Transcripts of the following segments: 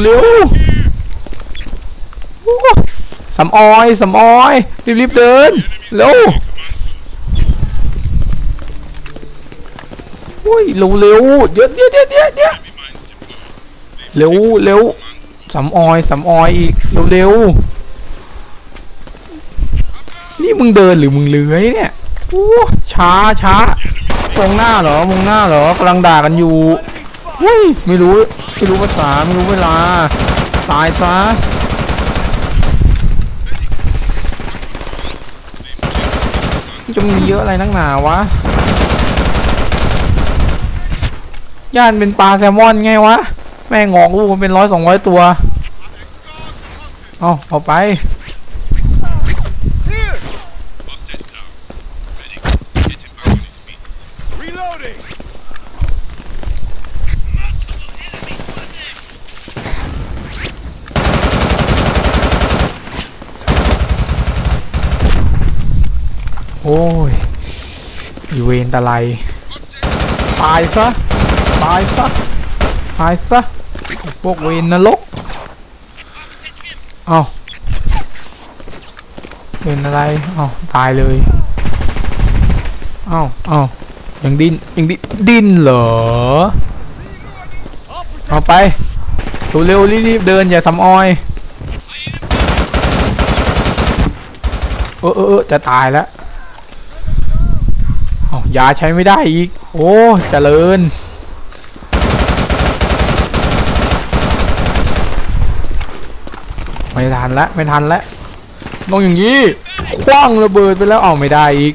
เร็วสำออยสำออย รีบๆเดิน เร็วโอ้ยเร็วเร็วเดี๋ยวเดี๋ยวเดี๋ยวเดี๋ยวเดี๋ยวเร็วเร็วสำออยสำออยอีกเร็วเร็วนี่มึงเดินหรือมึงเลื้อยเนี่ยโอ้ช้าช้ามองหน้าเหรอมองหน้าเหรอกำลังด่ากันอยู่เฮ้ยไม่รู้ ไม่รู้ภาษาไม่รู้เวลา ตายซะจะมีเยอะอะไรนักหนาวะ ย่านเป็นปลาแซลมอนไงวะ แม่งอกลูกมันเป็นร้อยสองร้อยตัว เอาเอาไป โอ้ยอีเวนตะไลตายซะตายซะตายซะพวกเวนนรกเอาเป็นอะไรเอาตายเลยเอาเอายังดิ้นยังดิ้นดิ้นเหรอเอาไปเร็วๆรีบๆเดินอย่าสำออยเออเออจะตายแล้ว ยาใช้ไม่ได้อีก โอ้เจริญ ไม่ทันละไม่ทันละต้องอย่างนี้คว้างระเบิดไปแล้วเอาไม่ได้อีก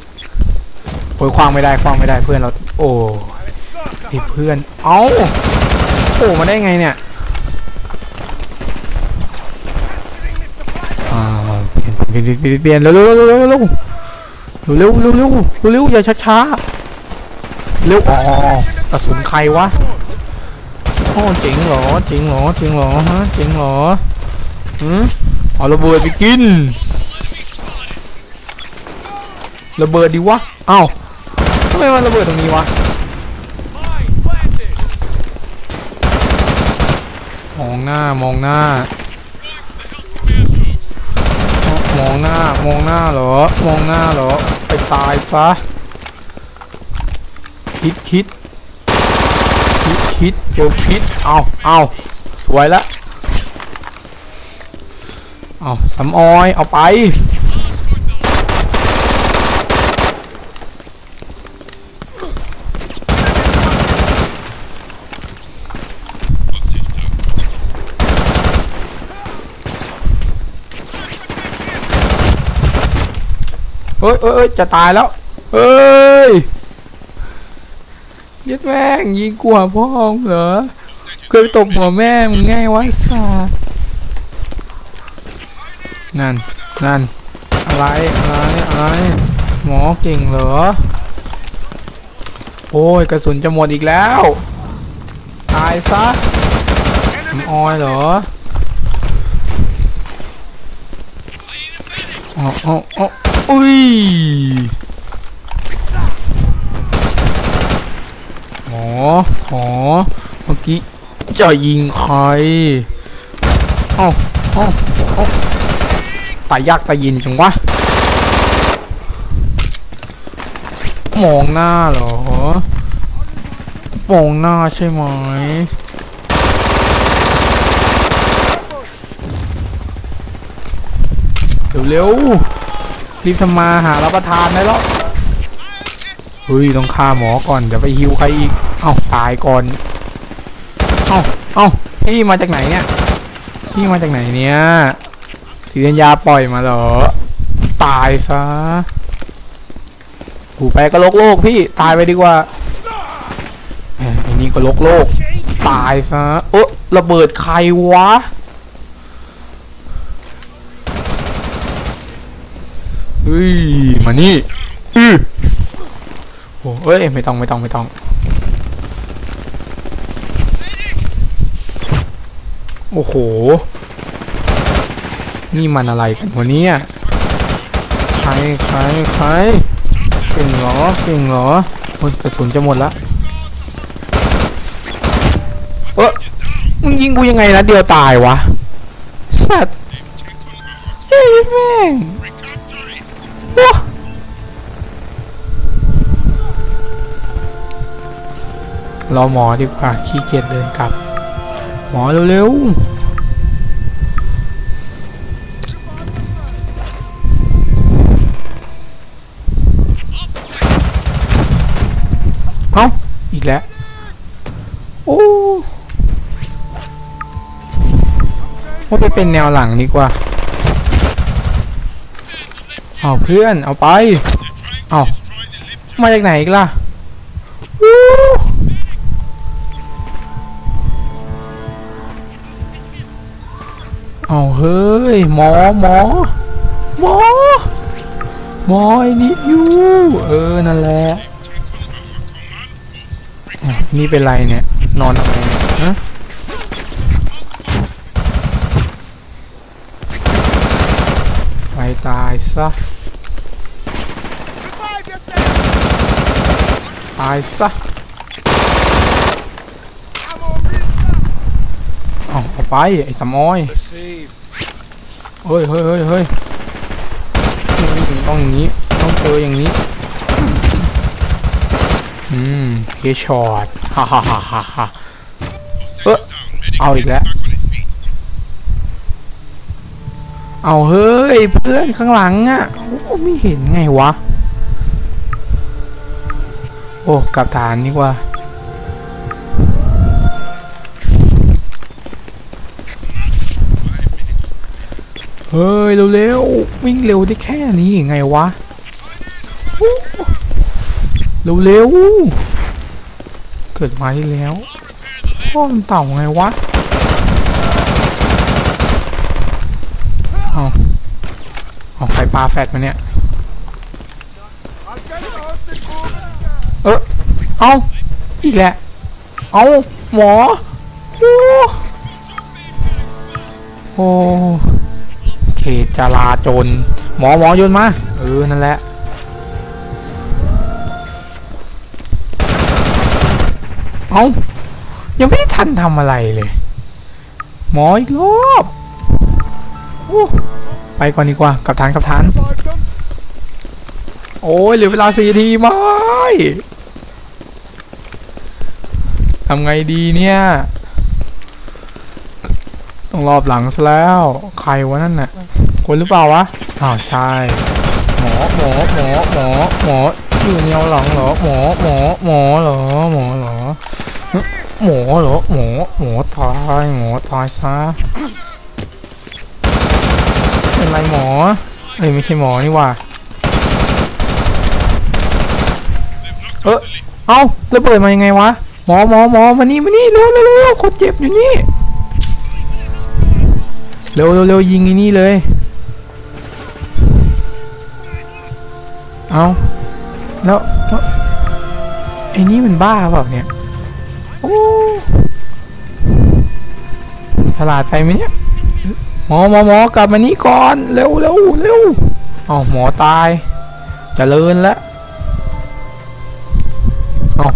โอ้ยคว้างไม่ได้คว้างไม่ได้เพื่อนเรา โอ้ไอเพื่อน เอาโอ้มาได้ไงเนี่ยเปลี่ยนเปลี่ยนเปลี่ยนเปลี่ยนเร็วเร็วเร็วเร็ว เร็วเร็วเร็วเร็วอย่าช้าช้าเร็วอ๋อกระสุนใครวะโอ้จริงเหรอจริงเหรอจริงเหรอฮะจริงเหรอหืมเอาระเบิดไปกินระเบิดดิวะเอ้าทำไมมันระเบิดตรงนี้วะมองหน้ามองหน้ามองหน้ามองหน้าเหรอมองหน้าเหรอ ตายซะ คิดคิดคิดคิดเจอคิด เอาเอาสวยละเอาสำออย เอาไป เฮ้ยเอ้ยเอ้ยจะตายแล้วเฮ้ยยัดแม่งยิงกูหัวพ่อมึงเหรอเคยไปตบหัวแม่มึงไงวะสัสนั่นนั่นอะไรอะไรอะไรหมอเก่งเหรอ โอ้ยกระสุนจะหมดอีกแล้ว ตายซะน้ออยเหรออ๋ออ๋ออ๋อ อุ้ยหมอหอเมื่อกี้จะยิงใครเอ้าเอ้าเอ้าตายยากตายยินจังวะ มองหน้าเหรอ มองหน้าใช่ไหมเร็วๆ รีบทำมาหารับประทานได้แล้วเฮ้ยต้องฆ่าหมอก่อนเดี๋ยวไปฮิวใครอีก เอ้าตายก่อน เอ้าเอ้าพี่มาจากไหนเนี่ย พี่มาจากไหนเนี่ยสีธัญญาปล่อยมาเหรอ ตายซะกูไปก็โลกโลกพี่ตายไปดีกว่าไอ้นี่ก็โลกโลก ตายซะเออระเบิดใครวะ เฮ้ยมานี่อือโอ้เอ้ยไม่ต้องไม่ต้องไม่ต้องโอ้โห นี่มันอะไรกันวะเนี่ยใครใครใครเก่งเหรอเก่งเหรอโอ้ยกระสุนจะหมดละเออมึงยิงกูยังไงนะเดียวตายวะสัตว์เฮ้ยแม่ง ราหมอดีกว่าขี้เกียจเดินกลับ หมอเร็วๆ เอ้า อีกแล้ว โอ้ว่าไปเป็นแนวหลังดีกว่า เอาเพื่อน เอาไป They're trying to Oh. destroy the lift มาจากไหนอีกล่ะ เอาเฮ้ยหมอหมอหมอหมอไอ้นี่อยู่เออนั่นแหละ They've taken our command post. อะนี่เป็นไรเนี่ยนอนทำไมเนี่ยฮะไปตายซะตายซะ เอาเอาไป ไอ้สำออยเฮ้ยเฮ้ยเฮ้ยเฮ้ยต้องอย่างนี้ ต้องเจออย่างนี้ อืมเฮดช็อตฮ่าฮ่าฮ่าฮ่าฮ่า Hostage is down. Medic Oh, get is him that- back on his feet. เอาเฮ้ย เพื่อนข้างหลังอะ โอ้ไม่เห็นไงวะ โอ้กลับฐานดีกว่า ฮ้ยเร็วๆวิ่งเร็วได้แค่นี้ยังไงวะโอ้เร็วๆเกิดมาที่แล้วพ่อมันเต่าไงวะเอาเอาใครปลาแฟดมาเนี่ยเออเอาอีกแหละเอาหมอโอ้โอ้เข ตจราจรหมอหมอยนมา เออ นั่นแหละ เอายังไม่ได้ทันทำอะไรเลย หมออีกรอบโอ้ไปก่อนดีกว่า กับทานกับทาน โอ้ยเหลือเวลาสี่ทีไหมทำไงดีเนี่ย ต้องรอบหลังซะแล้ว ใครวะนั่นน่ะ คนหรือเปล่าวะอ้าวใช่หมอหมอหมอหมอหมออยู่แนวหลังเหรอหมอหมอหมอเหรอหมอเหรอหมอเหรอหมอหมอตายหมอตายซะเป็นไรหมอเอ้ยไม่ใช่หมอนี่ว่าเออเอ้าระเบิดมายังไงวะหมอหมอหมอมานี่มานี่เร็วเร็วเร็วคนเจ็บอยู่นี่เร็วเร็วเร็วยิงไอ้นี่เลย เอาแล้วแล้วไอ้นี่มันบ้าเปล่าเนี่ยโอ้ฉลาดไปไหมเนี่ยหมอหมอหมอกลับมานี่ก่อนเร็วเร็วเร็วเอาหมอตายจเจริญแล้วเอา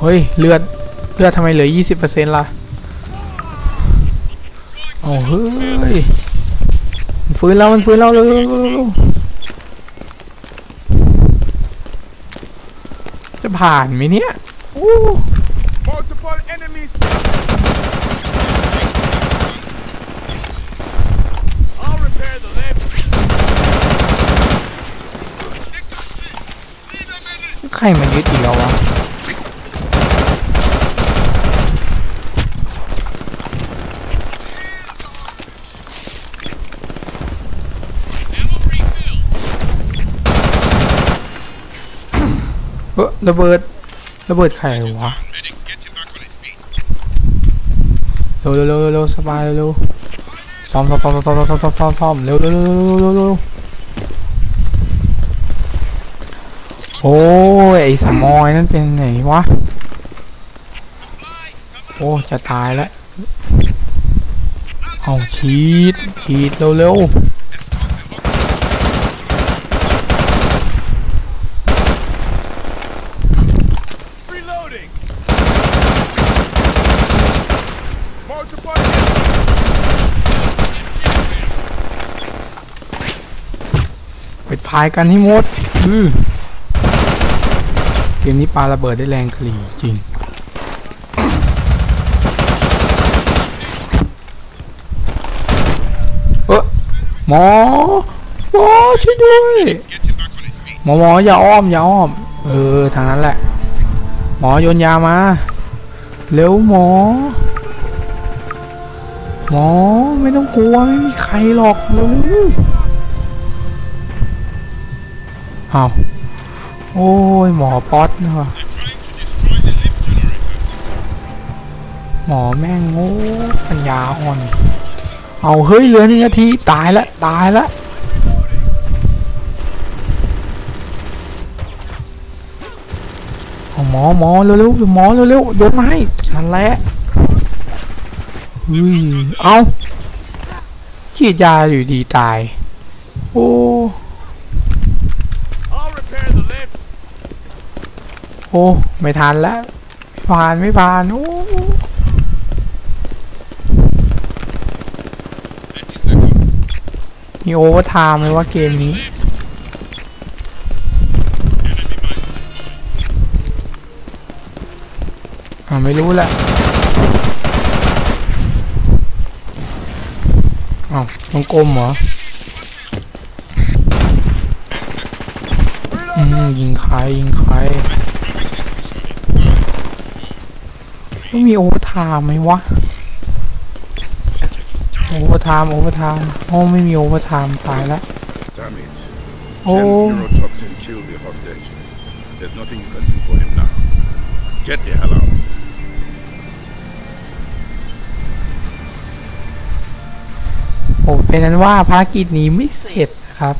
เฮ้ยเลือดเลือดทำไมเหลือ 20%ล่ะเอาเฮ้ยฟื้นแล้วมันฟื้นแล้วเร็วเร็วเร็วเร็วจะ ผ่านไหมเนี่ยใครมายึดอีกแล้ววะ ระเบิด ระเบิดใครวะเร็วเร็วเร็วเร็วสบายเร็วซ้อมซ้อมซ้อมซ้อมซ้อมซ้อมซ้อมซ้อมเร็วเร็วเร็วเร็วเร็วเร็วโอ้ยไอ้สมอยนั่นเป็นไหนวะโอ้จะตายแล้วเอาฉีดฉีดเร็วเร็ว ไปตายกันให้หมดอือเกมนี้ปาระเบิดได้แรงกรีจริง เออหมอ หมอช่วยด้วย หมอหมออย่าอ้อมอย่าอ้อม เออทางนั้นแหละ หมอโยนยามา เร็วหมอหมอไม่ต้องกลัวไม่มีใครหรอกเร็ว เอาโอ้ย หมอป๊อตนะวะหมอแม่งโง่ปัญญาอ่อน เอา เฮ้ย เหลือหนึ่นาที ตายละ ตายละหมอหมอเร็วๆหมอเร็วๆยนมาให้นั่นแหละเฮ้ยเอาฉีดยาอยู่ดีตาย โอ้ โอ้ ไม่ทันแล้วไม่ผ่านไม่ผ่านโอ้มีโอเวอร์ไทม์เลยว่าเกมนี้ อ่าไม่รู้แหละอ้าวต้องกลมเหรอ อืมยิงใครยิงใคร ไม่มีโอเวอร์ไทม์ไหมวะ โอเวอร์ไทม์โอเวอร์ไทม์โอ้ไม่มีโอเวอร์ไทม์ตายแล้ว Damn it. Oh. Jen's neurotoxin killed the hostage. There's nothing you can do for him now. Get the hell out. โอ้เป็นนั้นว่าภารกิจนี้ไม่เสร็จนะครับ